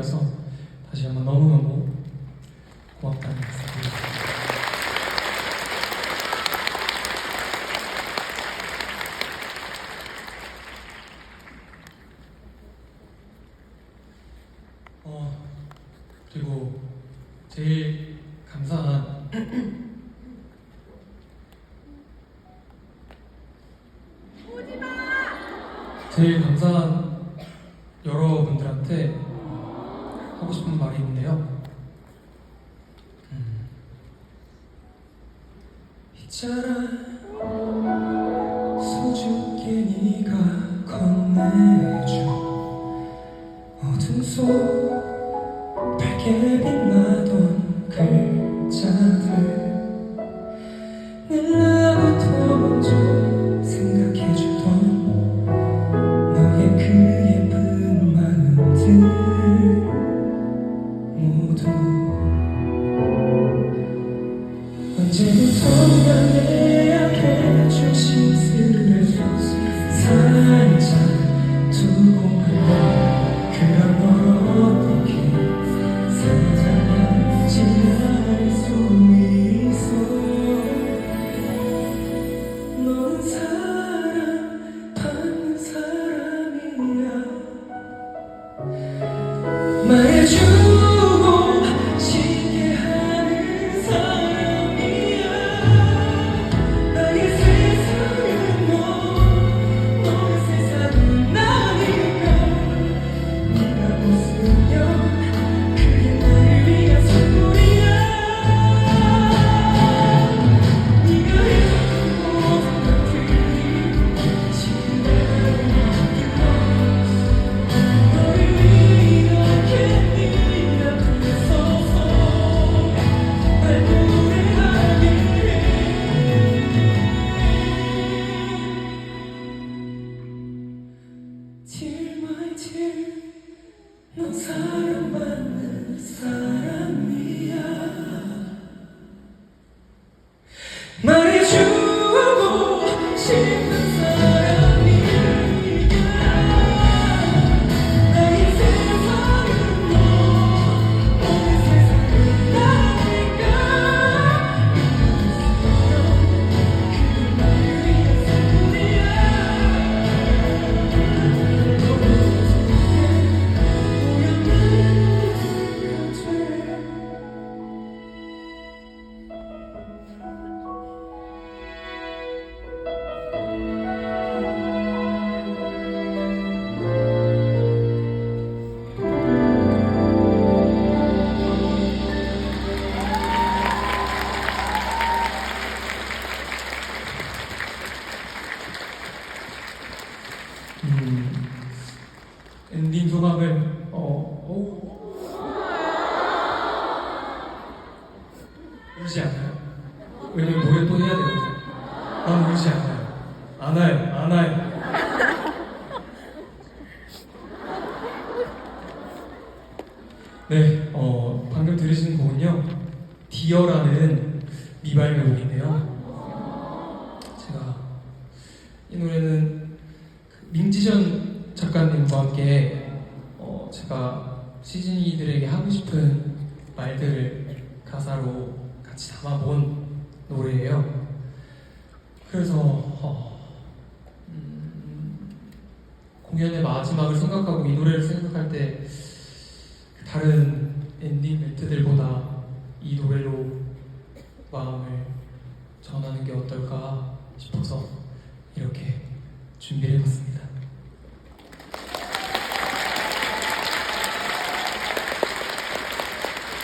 노래라서 다시 한번 너무너무 고맙다는 말씀 드립니다. 어, 그리고 제일 감사한 제일 감사한 여러분들한테 하고 싶은 말이 있는데요. 음. 있잖아 수줍게 네가 건네줘 어둠 속 밝게 빛나던 글자 언제부턴가 내 약해진 심술을 살짝 두고 널 어떻게 사랑하는지 알수 있어? 너는 사랑 받는 사람이야. 말해주 넌 사랑받는 사람이야 왜냐면 노래 또 해야 되거든. 난 울지 않아요. 안 와요, 안 와요. 네, 어, 방금 들으신 곡은요, 디어라는 미발매 곡인데요. 제가 이 노래는 그 민지전 작가님과 함께 어, 제가 시즈니들에게 하고 싶은 말들을 가사로 같이 담아본 노래예요. 그래서 어, 음, 공연의 마지막을 생각하고 이 노래를 생각할 때 다른 엔딩 멘트들보다 이 노래로 마음을 전하는 게 어떨까 싶어서 이렇게 준비를 해봤습니다.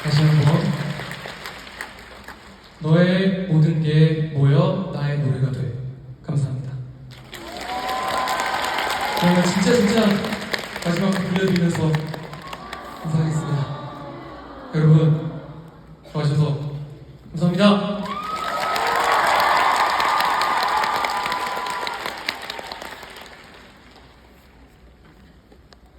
다시 한번 너의 모든 게 모여 나의 노래가 돼. 감사합니다. 저희가 진짜 진짜 마지막 들려드리면서 인사하겠습니다. 여러분